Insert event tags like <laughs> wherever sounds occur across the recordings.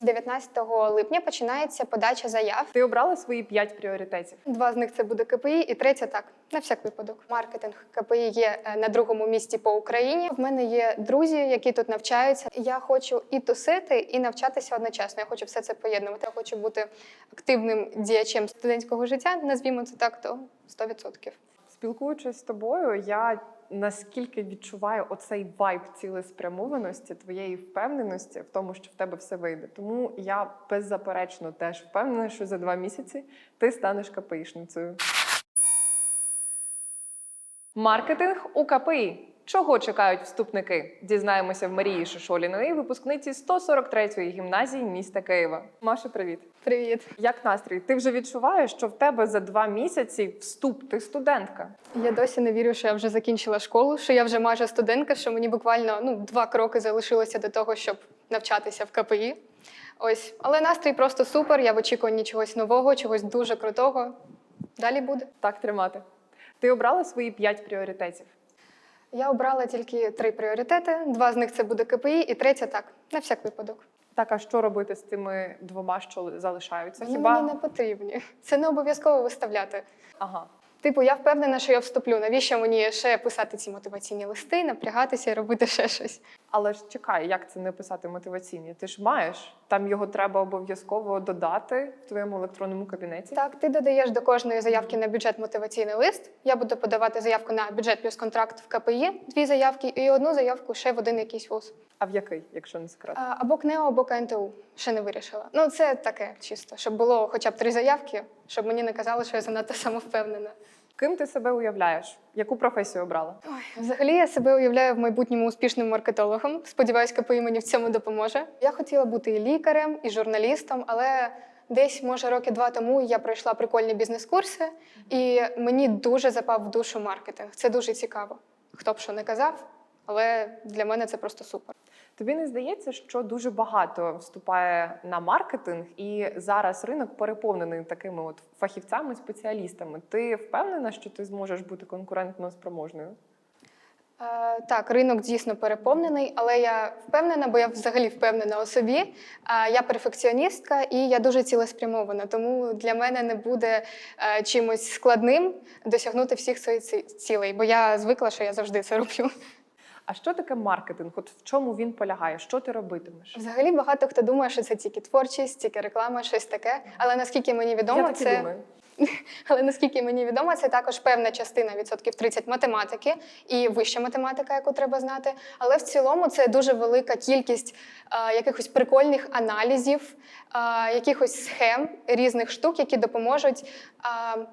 19 липня починається подача заяв. Ти обрала свої п'ять пріоритетів. Два з них це буде КПІ, і третя так, на всяк випадок. Маркетинг КПІ є е, на другому місці по Україні. В мене є друзі, які тут навчаються. Я хочу і тусити, і навчатися одночасно. Я хочу все це поєднувати. Я хочу бути активним діячем студентського життя. Назвімо це так, то 100%. Спілкуючись з тобою, я наскільки відчуваю оцей вайб цілеспрямованості, твоєї впевненості в тому, що в тебе все вийде. Тому я беззаперечно теж впевнена, що за два місяці ти станеш КПІшницею. Маркетинг у КПІ. Чого чекають вступники? Дізнаємося в Марії Шишоліної, випускниці 143-ї гімназії міста Києва. Маша, привіт! Привіт! Як настрій? Ти вже відчуваєш, що в тебе за два місяці вступ, ти студентка. Я досі не вірю, що я вже закінчила школу, що я вже майже студентка, що мені буквально ну, два кроки залишилося до того, щоб навчатися в КПІ. Ось, але настрій просто супер. Я в очікуванні чогось нового, чогось дуже крутого. Далі буде. Так тримати. Ти обрала свої п'ять пріоритетів. Я обрала тільки три пріоритети. Два з них це буде КПІ, і третя так, на всяк випадок. Так, а що робити з тими двома, що залишаються? Вони Хіба мені не потрібні. Це не обов'язково виставляти. ага. Типу, я впевнена, що я вступлю. Навіщо мені ще писати ці мотиваційні листи, напрягатися і робити ще щось? Але ж чекай, як це не писати мотиваційні? Ти ж маєш там його треба обов'язково додати в твоєму електронному кабінеті. Так, ти додаєш до кожної заявки на бюджет мотиваційний лист. Я буду подавати заявку на бюджет плюс контракт в КПІ, дві заявки, і одну заявку ще в один якийсь вуз. А в який, якщо не секрет? А, Або КНЕО, або КНТУ. Ще не вирішила. Ну, це таке чисто, щоб було хоча б три заявки, щоб мені не казали, що я занадто самовпевнена. Ким ти себе уявляєш? Яку професію обрала? Ой, взагалі я себе уявляю в майбутньому успішним маркетологом. Сподіваюсь, КПІ мені в цьому допоможе. Я хотіла бути і лікарем, і журналістом, але десь, може, роки два тому я пройшла прикольні бізнес-курси, і мені дуже запав в душу маркетинг. Це дуже цікаво. Хто б що не казав, але для мене це просто супер. Тобі не здається, що дуже багато вступає на маркетинг, і зараз ринок переповнений такими от фахівцями, спеціалістами. Ти впевнена, що ти зможеш бути конкурентно спроможною? Е, Так, ринок дійсно переповнений, але я впевнена, бо я взагалі впевнена у собі. Е, Я перфекціоністка і я дуже цілеспрямована, тому для мене не буде е, чимось складним досягнути всіх своїх цілей, бо я звикла, що я завжди це роблю. А що таке маркетинг? От в чому він полягає? Що ти робитимеш? Взагалі багато хто думає, що це тільки творчість, тільки реклама, щось таке. Але наскільки мені відомо, Я так і це думаю. Але наскільки мені відомо, це також певна частина відсотків 30 математики і вища математика, яку треба знати. Але в цілому це дуже велика кількість якихось прикольних аналізів, якихось схем різних штук, які допоможуть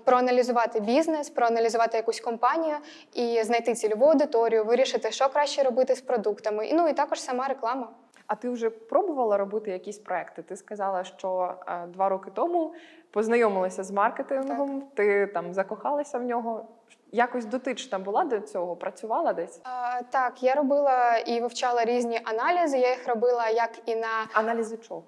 проаналізувати бізнес, проаналізувати якусь компанію і знайти цільову аудиторію, вирішити, що краще робити з продуктами. Ну і також сама реклама. А ти вже пробувала робити якісь проекти? Ти сказала, що е, два роки тому познайомилася з маркетингом, ти там закохалася в нього. Якось дотична була до цього, працювала десь? А, Так, я робила і вивчала різні аналізи. Я їх робила як і на Аналізи чого?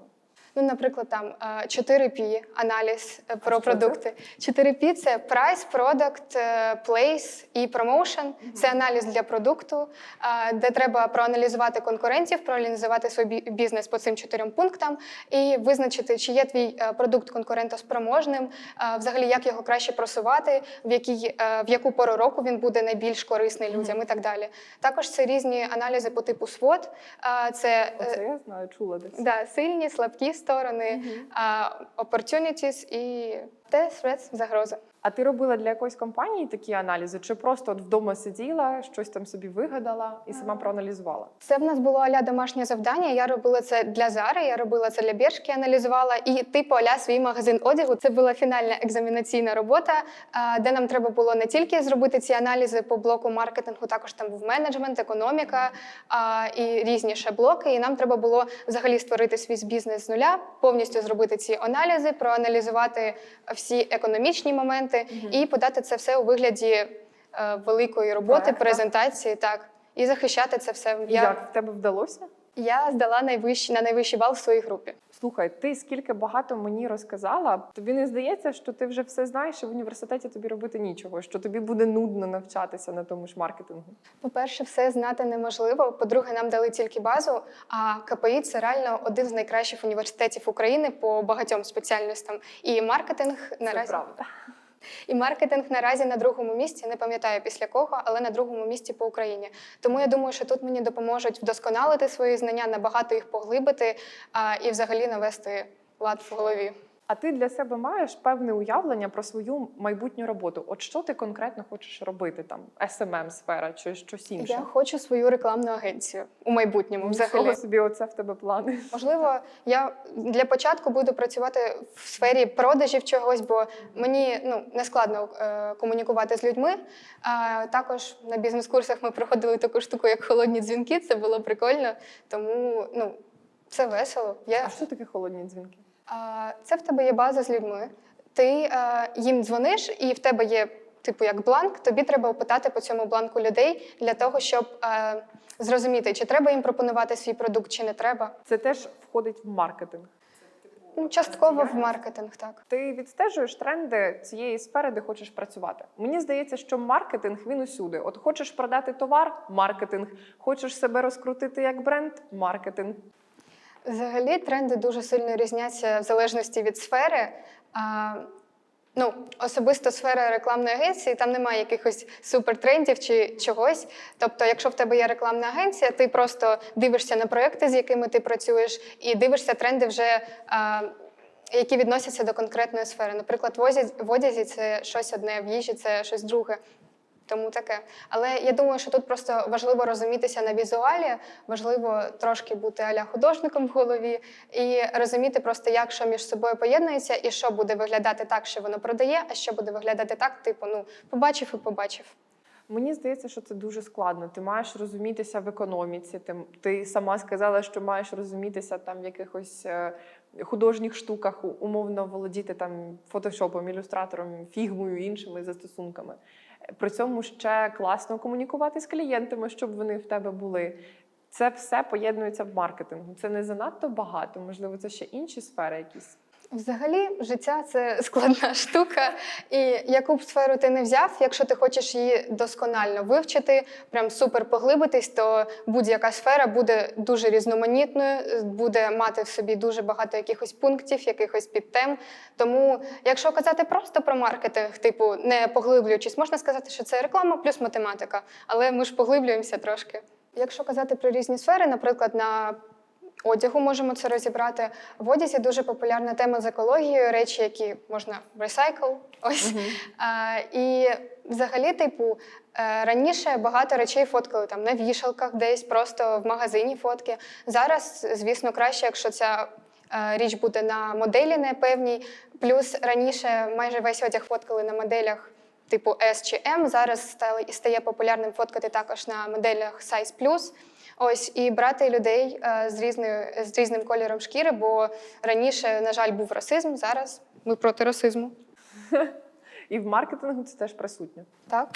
Ну, наприклад, там е, 4P аналіз е, про що продукти. 4P – це Price, Product, е, Place і Promotion. Це аналіз для продукту, е, де треба проаналізувати конкурентів, проаналізувати свій бізнес по цим чотирьом пунктам і визначити, чи є твій е, продукт конкурентоспроможним, е, взагалі як його краще просувати, в якій е, в яку пору року він буде найбільш корисний людям і так далі. Також це різні аналізи по типу SWOT. Е, Це е, Оце я знаю, чула десь. Да, сильні, слабкі сторони, а, opportunities і те threats, загрози. А ти робила для якоїсь компанії такі аналізи, чи просто от вдома сиділа, щось там собі вигадала і сама проаналізувала? Це в нас було аля домашнє завдання. Я робила це для Зари, я робила це для Бершки, аналізувала і типу аля свій магазин одягу. Це була фінальна екзаменаційна робота, де нам треба було не тільки зробити ці аналізи по блоку маркетингу, також там був менеджмент, економіка і різні ще блоки. І нам треба було взагалі створити свій бізнес з нуля, повністю зробити ці аналізи, проаналізувати всі економічні моменти і подати це все у вигляді е, великої роботи, Проекта. презентації. Так. І захищати це все. І Як в тебе вдалося? Я здала найвищий на найвищий бал в своїй групі. Слухай, ти скільки багато мені розказала. Тобі не здається, що ти вже все знаєш, і в університеті тобі робити нічого, що тобі буде нудно навчатися на тому ж маркетингу. По-перше, все знати неможливо. По-друге, нам дали тільки базу. А КПІ це реально один з найкращих університетів України по багатьом спеціальностям. І маркетинг Це наразі правда. І маркетинг наразі на другому місці. Не пам'ятаю після кого, але на другому місці по Україні. Тому я думаю, що тут мені допоможуть вдосконалити свої знання, набагато їх поглибити а, і взагалі навести лад в голові. А ти для себе маєш певне уявлення про свою майбутню роботу? От що ти конкретно хочеш робити там? smm сфера чи щось інше? Я хочу свою рекламну агенцію у майбутньому. Взагалі. Нічого собі, оце в тебе плани. Можливо, я для початку буду працювати в сфері продажів чогось, бо мені ну не складно е, комунікувати з людьми. А також на бізнес-курсах ми проходили таку штуку, як холодні дзвінки. Це було прикольно, тому ну це весело. Я А що таке холодні дзвінки? Це в тебе є база з людьми. Ти е, їм дзвониш, і в тебе є типу як бланк. Тобі треба опитати по цьому бланку людей для того, щоб е, зрозуміти, чи треба їм пропонувати свій продукт, чи не треба. Це теж входить в маркетинг. Ну, частково в маркетинг, так. Ти відстежуєш тренди цієї сфери, де хочеш працювати. Мені здається, що маркетинг він усюди. От хочеш продати товар маркетинг, хочеш себе розкрутити як бренд маркетинг. Взагалі тренди дуже сильно різняться в залежності від сфери. А, ну, особисто сфера рекламної агенції, там немає якихось супертрендів чи чогось. Тобто, якщо в тебе є рекламна агенція, ти просто дивишся на проекти, з якими ти працюєш, і дивишся тренди вже. А, які відносяться до конкретної сфери. Наприклад, в одязі, це щось одне, в їжі це щось друге. Тому таке. Але я думаю, що тут просто важливо розумітися на візуалі, важливо трошки бути аля художником в голові і розуміти просто, як що між собою поєднується, і що буде виглядати так, що воно продає, а що буде виглядати так, типу, ну побачив і побачив. Мені здається, що це дуже складно. Ти маєш розумітися в економіці. Ти, ти сама сказала, що маєш розумітися там в якихось е, художніх штуках, умовно володіти там фотошопом, ілюстратором, фігмою, іншими застосунками. При цьому ще класно комунікувати з клієнтами, щоб вони в тебе були. Це все поєднується в маркетингу. Це не занадто багато, можливо, це ще інші сфери якісь. Взагалі, життя це <laughs> складна штука, і яку б сферу ти не взяв, якщо ти хочеш її досконально вивчити, прям супер поглибитись, то будь-яка сфера буде дуже різноманітною, буде мати в собі дуже багато якихось пунктів, якихось підтем. Тому, якщо казати просто про маркетинг, типу не поглиблюючись, можна сказати, що це реклама плюс математика, але ми ж поглиблюємося трошки. Якщо казати про різні сфери, наприклад, на одягу можемо це розібрати. В одязі дуже популярна тема з екологією, речі, які можна ресайкл. Ось. А, і взагалі, типу, е, раніше багато речей фоткали там на вішалках, десь просто в магазині фотки. Зараз, звісно, краще, якщо ця е, річ буде на моделі непевній. Плюс раніше майже весь одяг фоткали на моделях. Типу S чи M, зараз стає популярним фоткати також на моделях Size Plus. Ось і брати людей е, з різною з різним кольором шкіри, бо раніше, на жаль, був расизм. Зараз ми проти расизму. <laughs> І в маркетингу це теж присутнє. Так.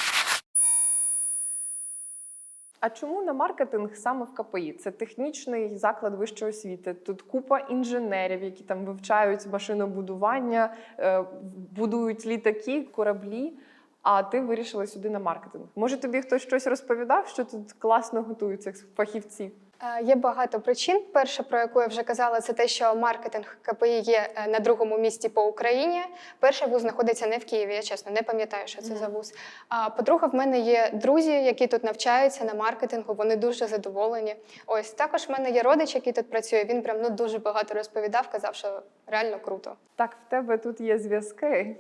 А чому на маркетинг саме в КПІ? Це технічний заклад вищої освіти. Тут купа інженерів, які там вивчають машинобудування, е, будують літаки, кораблі. А ти вирішила сюди на маркетинг. Може, тобі хтось щось розповідав, що тут класно готують цих фахівців? Е, Є багато причин. Перше, про яку я вже казала, це те, що маркетинг КПІ є е, на другому місці по Україні. Перший вуз знаходиться не в Києві. Я чесно не пам'ятаю, що це за вуз. А по-друге, в мене є друзі, які тут навчаються на маркетингу. Вони дуже задоволені. Ось також в мене є родич, який тут працює. Він прям ну дуже багато розповідав, казав, що реально круто. Так, в тебе тут є зв'язки.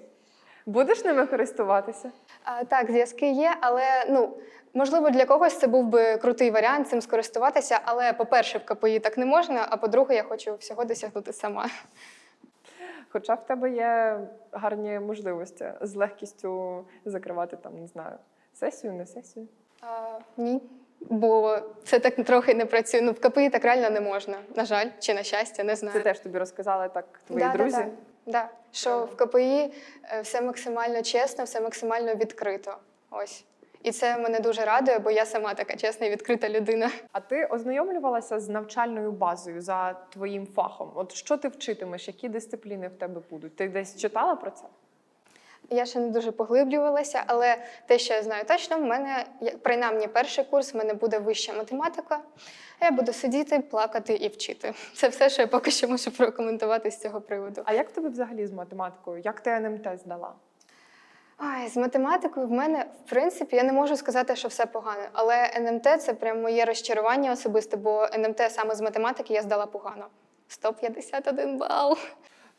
Будеш ними користуватися? А, так, зв'язки є, але ну можливо для когось це був би крутий варіант цим скористуватися. Але по-перше, в КПІ так не можна. А по-друге, я хочу всього досягнути сама. Хоча в тебе є гарні можливості з легкістю закривати там, не знаю, сесію, не сесію. А, ні, бо це так трохи не працює. Ну в КПІ так реально не можна. На жаль, чи на щастя, не знаю. Це теж тобі розказали так твої Да, друзі. Да, да. Що в КПІ е, все максимально чесно, все максимально відкрито. Ось. І це мене дуже радує, бо я сама така чесна і відкрита людина. А ти ознайомлювалася з навчальною базою за твоїм фахом? От що ти вчитимеш, які дисципліни в тебе будуть? Ти десь читала про це? Я ще не дуже поглиблювалася, але те, що я знаю точно, в мене принаймні перший курс в мене буде вища математика. А Я буду сидіти, плакати і вчити. <laughs> Це все, що я поки що можу прокоментувати з цього приводу. А як в тебе взагалі з математикою? Як ти НМТ здала? Ой, з математикою в мене, в принципі, я не можу сказати, що все погано. Але НМТ це прям моє розчарування особисте, бо НМТ саме з математики я здала погано. 151 бал.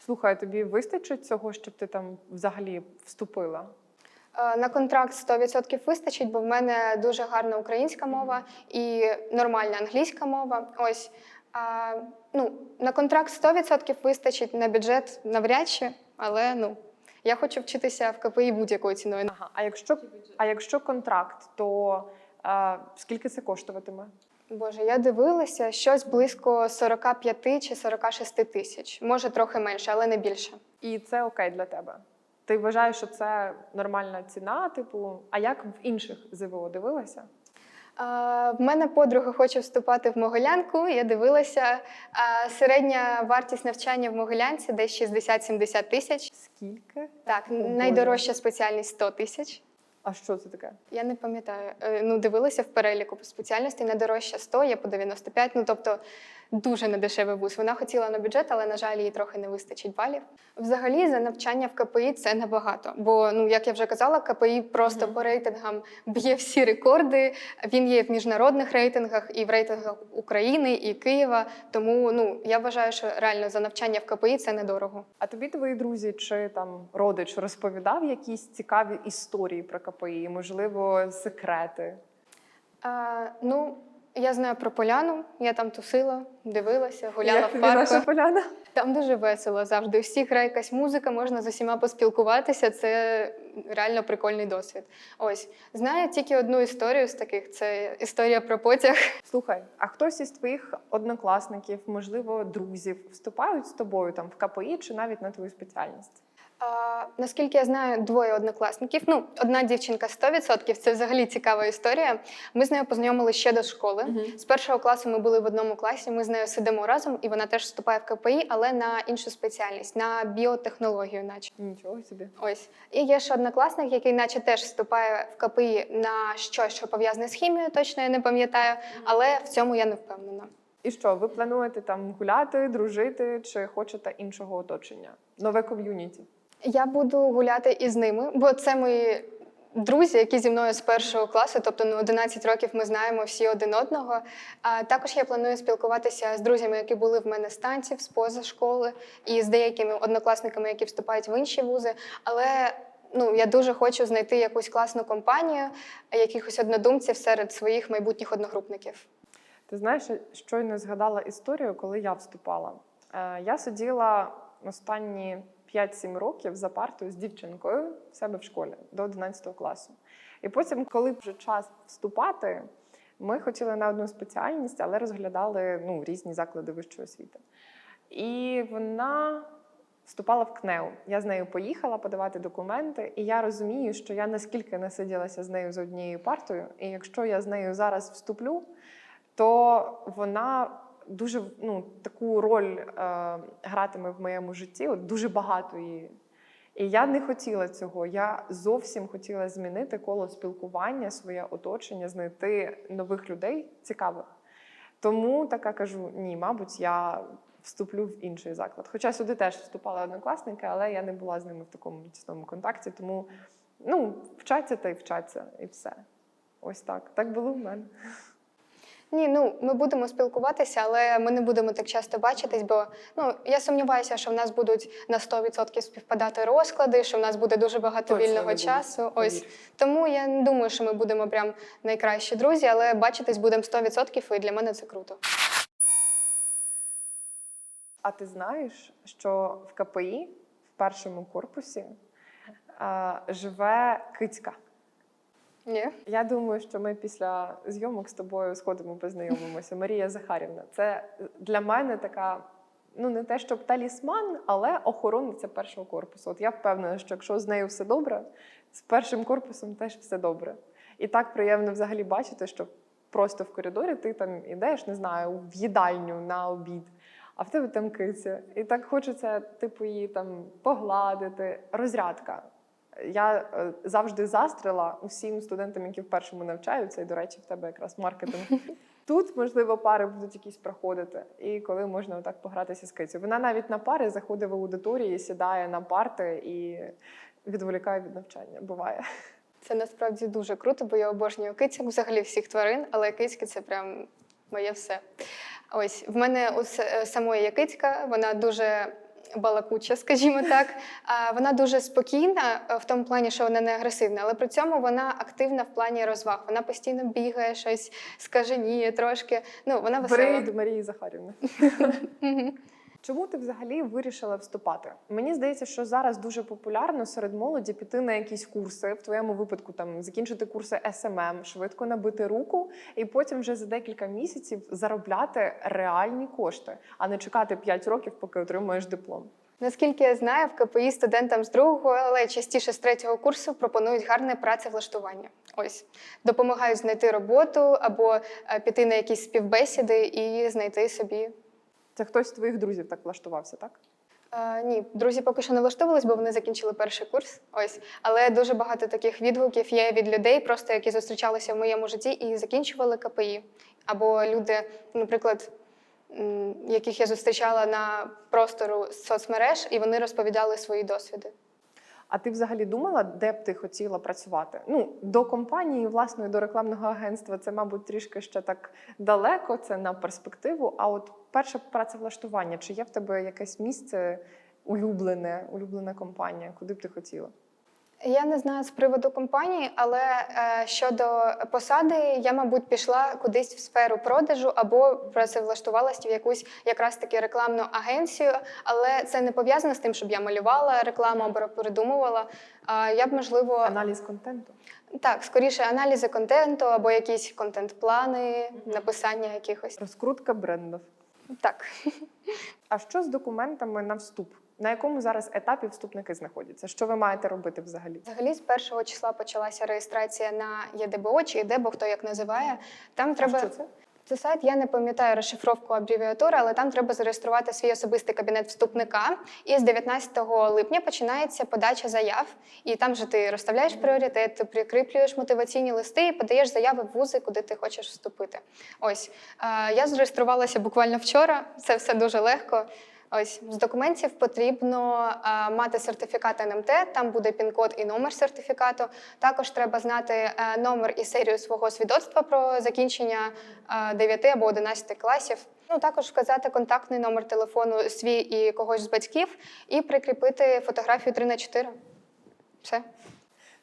Слухай, тобі вистачить цього, щоб ти там взагалі вступила? Е, На контракт 100% вистачить, бо в мене дуже гарна українська мова і нормальна англійська мова. Ось а, ну, на контракт 100% вистачить, на бюджет навряд чи, але ну я хочу вчитися в КПІ будь-якою ціною. Ага. А якщо, а якщо контракт, то е, скільки це коштуватиме? Боже, я дивилася щось близько 45 чи 46 тисяч. Може трохи менше, але не більше. І це окей для тебе. Ти вважаєш, що це нормальна ціна? Типу, а як в інших ЗВО дивилася? В мене подруга хоче вступати в Могилянку. Я дивилася. Середня вартість навчання в Могилянці десь 60-70 тисяч. Скільки? Так, найдорожча спеціальність 100 тисяч. А що це таке? Я не пам'ятаю. Е, Ну, дивилася в переліку спеціальностей. Найдорожча 100, є по 95. Ну тобто дуже недешевий вуз. Вона хотіла на бюджет, але на жаль, їй трохи не вистачить балів. Взагалі, за навчання в КПІ це небагато. Бо, ну як я вже казала, КПІ просто Мгм. по рейтингам б'є всі рекорди. Він є в міжнародних рейтингах і в рейтингах України і Києва. Тому ну я вважаю, що реально за навчання в КПІ це недорого. А тобі твої друзі чи там родич розповідав якісь цікаві історії про КПІ, можливо, секрети? А, ну, я знаю про поляну, я там тусила, дивилася, гуляла Як в парку. наша поляна? Там дуже весело завжди. У всіх грає якась музика, можна з усіма поспілкуватися. Це реально прикольний досвід. Ось знаю тільки одну історію з таких: це історія про потяг. Слухай, а хтось із твоїх однокласників, можливо, друзів, вступають з тобою там в КПІ чи навіть на твою спеціальність? А, наскільки я знаю, двоє однокласників. Ну, одна дівчинка 100%, це взагалі цікава історія. Ми з нею познайомилися ще до школи. Мгм. З першого класу ми були в одному класі. Ми з нею сидимо разом, і вона теж вступає в КПІ, але на іншу спеціальність, на біотехнологію, наче. Нічого собі. Ось і є ще однокласник, який, наче теж вступає в КПІ на щось, що пов'язане з хімією, точно я не пам'ятаю, але в цьому я не впевнена. І що, ви плануєте там гуляти, дружити, чи хочете іншого оточення? Нове ком'юніті? Я буду гуляти із ними, бо це мої друзі, які зі мною з першого класу, тобто ну, 11 років ми знаємо всі один одного. А також я планую спілкуватися з друзями, які були в мене з танців, з поза школи, і з деякими однокласниками, які вступають в інші вузи. Але ну, я дуже хочу знайти якусь класну компанію, якихось однодумців серед своїх майбутніх одногрупників. Ти знаєш, щойно згадала історію, коли я вступала. Е, Я сиділа останні 5-7 років за партою з дівчинкою в себе в школі до 11 класу. І потім, коли вже час вступати, ми хотіли на одну спеціальність, але розглядали ну, різні заклади вищої освіти. І вона вступала в КНЕУ. Я з нею поїхала подавати документи, і я розумію, що я наскільки насиділася з нею за однією партою, і якщо я з нею зараз вступлю, то вона дуже ну, таку роль е, гратиме в моєму житті, от дуже багато її. І я не хотіла цього. Я зовсім хотіла змінити коло спілкування, своє оточення, знайти нових людей цікавих. Тому така кажу: ні, мабуть, я вступлю в інший заклад. Хоча сюди теж вступали однокласники, але я не була з ними в такому тісному контакті. Тому ну, вчаться та й вчаться, і все. Ось так. Так було в мене. Ні, ну ми будемо спілкуватися, але ми не будемо так часто бачитись, бо ну я сумніваюся, що в нас будуть на 100% співпадати розклади, що в нас буде дуже багато Точно вільного часу. Ось тому я не думаю, що ми будемо прям найкращі друзі, але бачитись будемо 100%, і для мене це круто. А ти знаєш, що в КПІ в першому корпусі е, живе кицька? Ні. Я думаю, що ми після зйомок з тобою сходимо познайомимося. Марія Захарівна. Це для мене така, ну не те, щоб талісман, але охоронниця першого корпусу. От я впевнена, що якщо з нею все добре, з першим корпусом теж все добре. І так приємно взагалі бачити, що просто в коридорі ти там ідеш, не знаю, в їдальню на обід, а в тебе там киця. І так хочеться, типу, її там погладити. Розрядка. Я е, завжди застрила усім студентам, які в першому навчаються, і, до речі, в тебе якраз маркетинг. <laughs> Тут, можливо, пари будуть якісь проходити, і коли можна отак погратися з кицею. Вона навіть на пари заходить в аудиторії, сідає на парти і відволікає від навчання. Буває. Це насправді дуже круто, бо я обожнюю кицьок, взагалі всіх тварин, але кицьки це прям моє все. Ось в мене у е, самої є кицька, вона дуже балакуча, скажімо так. Вона дуже спокійна е, в тому плані, що вона не агресивна, але при цьому вона активна в плані розваг. Вона постійно бігає, щось скаженіє трошки. Ну, вона весела. Бери до Марії Захарівни. Чому ти взагалі вирішила вступати? Мені здається, що зараз дуже популярно серед молоді піти на якісь курси, в твоєму випадку там закінчити курси СММ, швидко набити руку, і потім вже за декілька місяців заробляти реальні кошти, а не чекати 5 років, поки отримаєш диплом. Наскільки я знаю, в КПІ студентам з другого, але частіше з третього курсу пропонують гарне працевлаштування. Ось допомагають знайти роботу або е, піти на якісь співбесіди і знайти собі. Це хтось з твоїх друзів так влаштувався, так? Е, ні, друзі поки що не влаштовувались, бо вони закінчили перший курс. Ось, але дуже багато таких відгуків є від людей, просто які зустрічалися в моєму житті і закінчували КПІ. Або люди, наприклад, яких я зустрічала на простору соцмереж, і вони розповідали свої досвіди. А ти взагалі думала, де б ти хотіла працювати? Ну, до компанії, власної, до рекламного агентства це, мабуть, трішки ще так далеко, це на перспективу. А от перше працевлаштування, чи є в тебе якесь місце улюблене, улюблена компанія, куди б ти хотіла? Я не знаю з приводу компанії, але е, щодо посади, я, мабуть, пішла кудись в сферу продажу або працевлаштувалася в якусь якраз таки рекламну агенцію. Але це не пов'язано з тим, щоб я малювала рекламу або придумувала. Е, я б можливо Аналіз контенту. так, скоріше аналізи контенту або якісь контент-плани, написання якихось. Розкрутка брендів. Так. А що з документами на вступ? На якому зараз етапі вступники знаходяться? Що ви маєте робити взагалі? Взагалі, з першого числа почалася реєстрація на ЄДБО чи ЄДБО, хто як називає. Там треба А що це? Це сайт, я не пам'ятаю розшифровку абревіатури, але там треба зареєструвати свій особистий кабінет вступника. І з 19 липня починається подача заяв. І там же ти розставляєш пріоритет, прикріплюєш мотиваційні листи і подаєш заяви в вузи, куди ти хочеш вступити. Ось я зареєструвалася буквально вчора. Це все дуже легко. Ось з документів потрібно е, мати сертифікат НМТ, там буде пін-код і номер сертифікату. Також треба знати е, номер і серію свого свідоцтва про закінчення е, 9 або 11 класів. Ну також вказати контактний номер телефону свій і когось з батьків, і прикріпити фотографію 3 на 4 Все.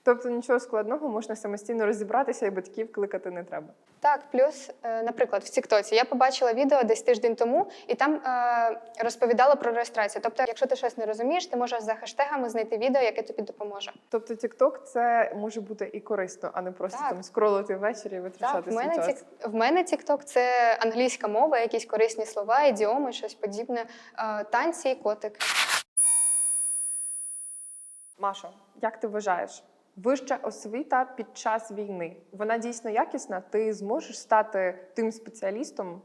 Тобто нічого складного, можна самостійно розібратися, і батьків кликати не треба. Так, плюс, е, наприклад, в Тіктоці я побачила відео десь тиждень тому, і там е, розповідала про реєстрацію. Тобто, якщо ти щось не розумієш, ти можеш за хештегами знайти відео, яке тобі допоможе. Тобто TikTok це може бути і корисно, а не просто Так. там скролити ввечері і витрачати свій час. тік... в мене TikTok – це англійська мова, якісь корисні слова, ідіоми, щось подібне, е, танці і котик. Маша, як ти вважаєш? Вища освіта під час війни вона дійсно якісна? Ти зможеш стати тим спеціалістом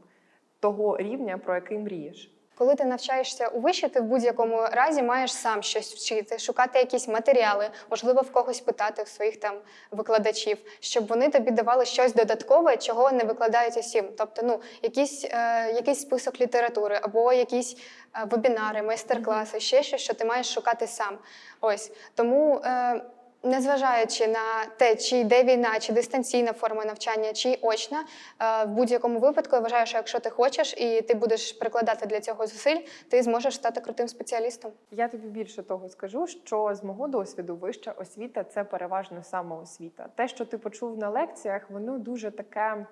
того рівня, про який мрієш? Коли ти навчаєшся у виші, ти в будь-якому разі маєш сам щось вчити, шукати якісь матеріали, можливо, в когось питати в своїх там викладачів, щоб вони тобі давали щось додаткове, чого не викладають усім. Тобто, ну якийсь, е, якийсь список літератури або якісь е, вебінари, майстер-класи, ще щось, що ти маєш шукати сам. Ось тому. Е, Незважаючи на те, чи йде війна, чи дистанційна форма навчання, чи очна, е, в будь-якому випадку я вважаю, що якщо ти хочеш і ти будеш прикладати для цього зусиль, ти зможеш стати крутим спеціалістом. Я тобі більше того скажу, що з мого досвіду вища освіта це переважно самоосвіта. Те, що ти почув на лекціях, воно дуже таке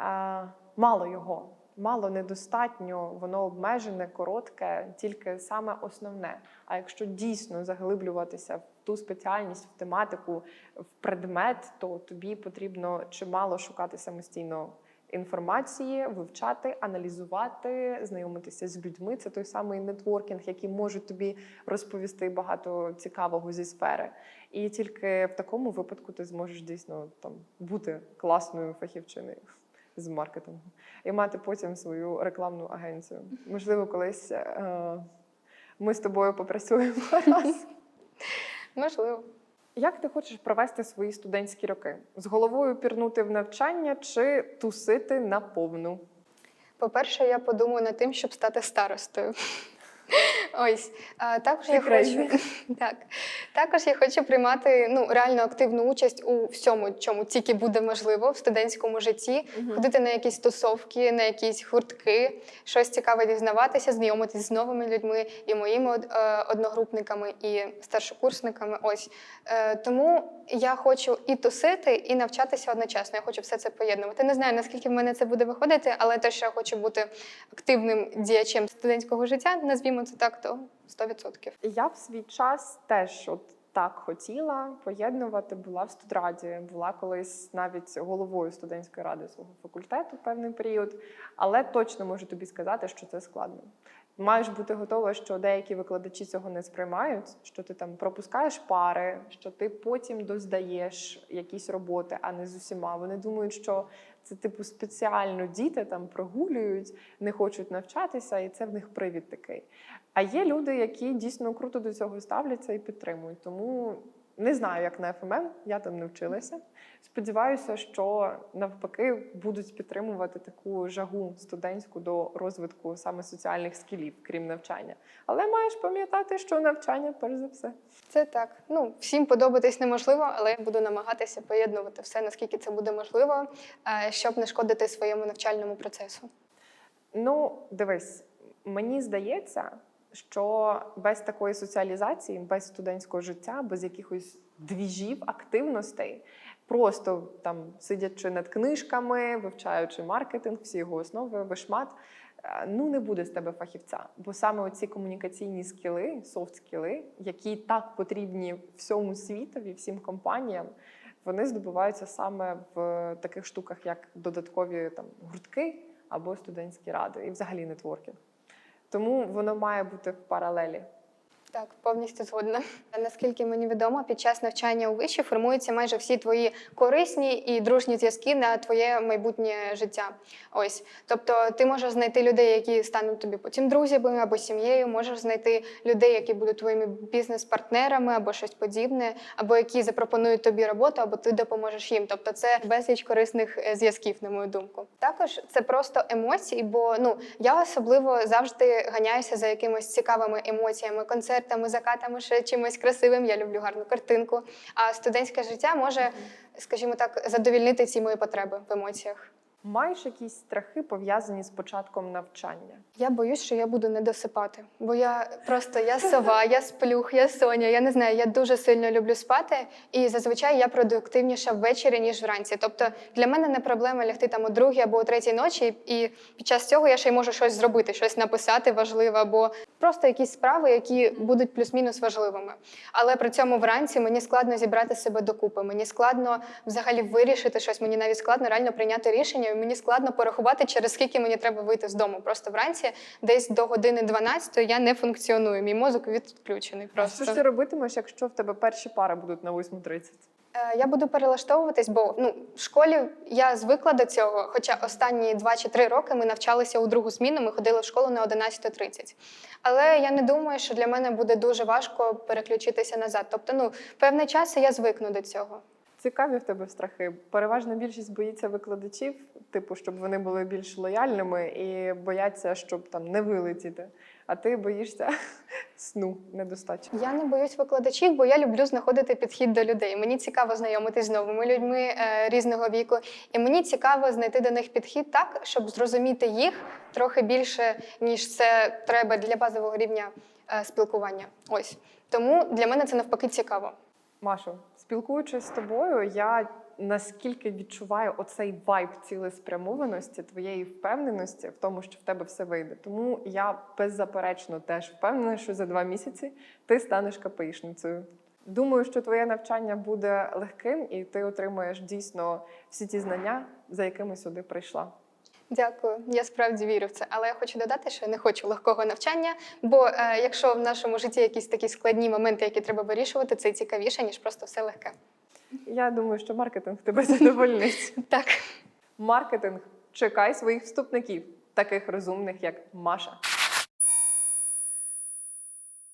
е, мало його. Мало недостатньо, воно обмежене, коротке, тільки саме основне. А якщо дійсно заглиблюватися в ту спеціальність, в тематику, в предмет, то тобі потрібно чимало шукати самостійно інформації, вивчати, аналізувати, знайомитися з людьми. Це той самий нетворкінг, який може тобі розповісти багато цікавого зі сфери. І тільки в такому випадку ти зможеш дійсно там бути класною фахівчиною <laughs> з маркетингу і мати потім свою рекламну агенцію. Можливо, колись е, ми з тобою попрацюємо <laughs> раз. Можливо. Як ти хочеш провести свої студентські роки? З головою пірнути в навчання чи тусити на повну? По-перше, я подумаю над тим, щоб стати старостою. Ось а, також я хочу <laughs> так. Також я хочу приймати ну реально активну участь у всьому, чому тільки буде можливо в студентському житті. Ходити на якісь тусовки, на якісь гуртки, щось цікаве дізнаватися, знайомитись з новими людьми і моїми е, одногрупниками, і старшокурсниками. Ось Е, тому я хочу і тусити, і навчатися одночасно. Я хочу все це поєднувати. Не знаю наскільки в мене це буде виходити, але те, що я хочу бути активним діячем студентського життя, назвімо це так, то 100%. Я в свій час теж от так хотіла поєднувати. Була в студраді, була колись навіть головою студентської ради свого факультету певний період, але точно можу тобі сказати, що це складно. Маєш бути готова, що деякі викладачі цього не сприймають, що ти там пропускаєш пари, що ти потім доздаєш якісь роботи, а не з усіма. Вони думають, що це типу спеціально діти там прогулюють, не хочуть навчатися, і це в них привід такий. А є люди, які дійсно круто до цього ставляться і підтримують. Тому не знаю, як на ФММ, я там не вчилася. Сподіваюся, що навпаки будуть підтримувати таку жагу студентську до розвитку саме соціальних скілів, крім навчання. Але маєш пам'ятати, що навчання перш за все. Це так. Ну всім подобатись неможливо, але я буду намагатися поєднувати все, наскільки це буде можливо, е, щоб не шкодити своєму навчальному процесу. Ну, дивись, мені здається, що без такої соціалізації, без студентського життя, без якихось двіжів, активностей, просто там сидячи над книжками, вивчаючи маркетинг, всі його основи, вишмат, е, ну не буде з тебе фахівця. Бо саме оці комунікаційні скіли, софт-скіли, які так потрібні всьому світові, всім компаніям, вони здобуваються саме в таких штуках, як додаткові там гуртки або студентські ради, і взагалі нетворкінг. Тому воно має бути в паралелі. Так, повністю згодна. Наскільки мені відомо, під час навчання у виші формуються майже всі твої корисні і дружні зв'язки на твоє майбутнє життя. Ось, тобто, ти можеш знайти людей, які стануть тобі потім друзями або сім'єю. Можеш знайти людей, які будуть твоїми бізнес-партнерами або щось подібне, або які запропонують тобі роботу, або ти допоможеш їм. Тобто, це безліч корисних е, зв'язків, на мою думку. Також це просто емоції, бо ну я особливо завжди ганяюся за якимись цікавими емоціями, концертами, закатами, ще чимось красивим. Я люблю гарну картинку. А студентське життя може, скажімо так, задовільнити ці мої потреби в емоціях. Маєш якісь страхи пов'язані з початком навчання? Я боюсь, що я буду не досипати, бо я просто я сова, я сплюх, я соня. Я не знаю, я дуже сильно люблю спати, і зазвичай я продуктивніша ввечері ніж вранці. Тобто для мене не проблема лягти там о другій або о третій ночі, і під час цього я ще й можу щось зробити, щось написати важливе, або просто якісь справи, які будуть плюс-мінус важливими. Але при цьому вранці мені складно зібрати себе докупи. Мені складно взагалі вирішити щось. Мені навіть складно реально прийняти рішення. Мені складно порахувати, через скільки мені треба вийти з дому. Просто вранці, десь до години 12 я не функціоную. Мій мозок відключений. А Просто що ж ти робитимеш, якщо в тебе перші пари будуть на 8.30? Е, Я буду перелаштовуватись, бо ну в школі я звикла до цього. Хоча останні два чи три роки ми навчалися у другу зміну, ми ходили в школу на 11.30. Але я не думаю, що для мене буде дуже важко переключитися назад. Тобто, ну певний час я звикну до цього. Цікаві в тебе страхи. Переважна більшість боїться викладачів, типу, щоб вони були більш лояльними і бояться, щоб там не вилетіти. А ти боїшся <laughs> сну недостатньо. Я не боюсь викладачів, бо я люблю знаходити підхід до людей. Мені цікаво знайомитись з новими людьми е, різного віку, і мені цікаво знайти до них підхід так, щоб зрозуміти їх трохи більше, ніж це треба для базового рівня е, спілкування. Ось тому для мене це навпаки цікаво. Машо, спілкуючись з тобою, я наскільки відчуваю оцей вайб цілеспрямованості, твоєї впевненості в тому, що в тебе все вийде. Тому я беззаперечно теж впевнена, що за два місяці ти станеш КПІшницею. Думаю, що твоє навчання буде легким, і ти отримаєш дійсно всі ті знання, за якими сюди прийшла. Дякую. Я справді вірю в це. Але я хочу додати, що я не хочу легкого навчання. Бо е, якщо в нашому житті якісь такі складні моменти, які треба вирішувати, це цікавіше, ніж просто все легке. Я думаю, що маркетинг тебе <laughs> задовольнить. <laughs> Так. Маркетинг чекай своїх вступників, таких розумних, як Маша.